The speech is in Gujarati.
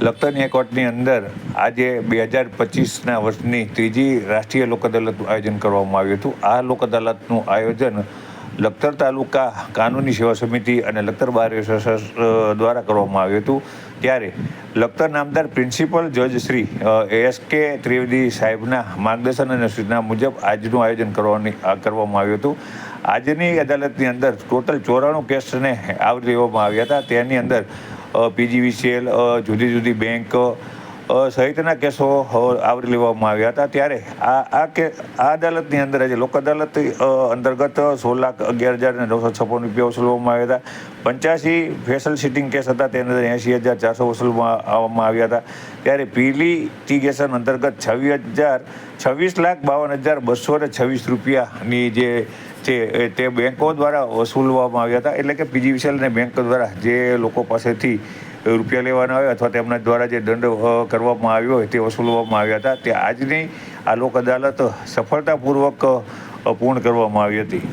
લખતર કોર્ટની અંદર આજે બે હજાર પચીસના વર્ષની ત્રીજી રાષ્ટ્રીય લોક અદાલતનું આયોજન કરવામાં આવ્યું હતું. આ લોક અદાલતનું આયોજન લખતર તાલુકા કાનૂની સેવા સમિતિ અને લખતર બાર દ્વારા કરવામાં આવ્યું હતું. ત્યારે લખતર નામદાર પ્રિન્સિપલ જજ શ્રી એસ કે ત્રિવેદી સાહેબના માર્ગદર્શન અને સૂચના મુજબ આજનું આયોજન કરવાની કરવામાં આવ્યું હતું. આજની અદાલતની અંદર ટોટલ ચોરાણું કેસને આવરી લેવામાં આવ્યા હતા. તેની અંદર પીજીવીસીએલ જુદી જુદી બેંક સહિતના કેસો આવરી લેવામાં આવ્યા હતા ત્યારે આ આ કે, આ અદાલતની અંદર આજે લોક અદાલત અંતર્ગત સોળ લાખ અગિયાર હજાર અને નવસો છપ્પન રૂપિયા વસૂલવામાં આવ્યા હતા. પંચ્યાસી ફેસલ સિટિંગ કેસ હતા, તેની અંદર એંશી હજાર ચારસો વસૂલવામાં આવવામાં આવ્યા હતા. ત્યારે પીલી ટીગેશન અંતર્ગત છવ્વીસ હજાર, છવ્વીસ લાખ બાવન હજાર બસો ને છવ્વીસ રૂપિયાની જે છે તે બેંકો દ્વારા વસૂલવામાં આવ્યા હતા. એટલે કે પીજીવીસીએલ અને બેંક દ્વારા જે લોકો પાસેથી રૂપિયા લેવાના હોય અથવા તેમના દ્વારા જે દંડ કરવામાં આવ્યો હોય તે વસૂલવામાં આવ્યા હતા, તે આજની આ લોક અદાલત સફળતાપૂર્વક પૂર્ણ કરવામાં આવી હતી.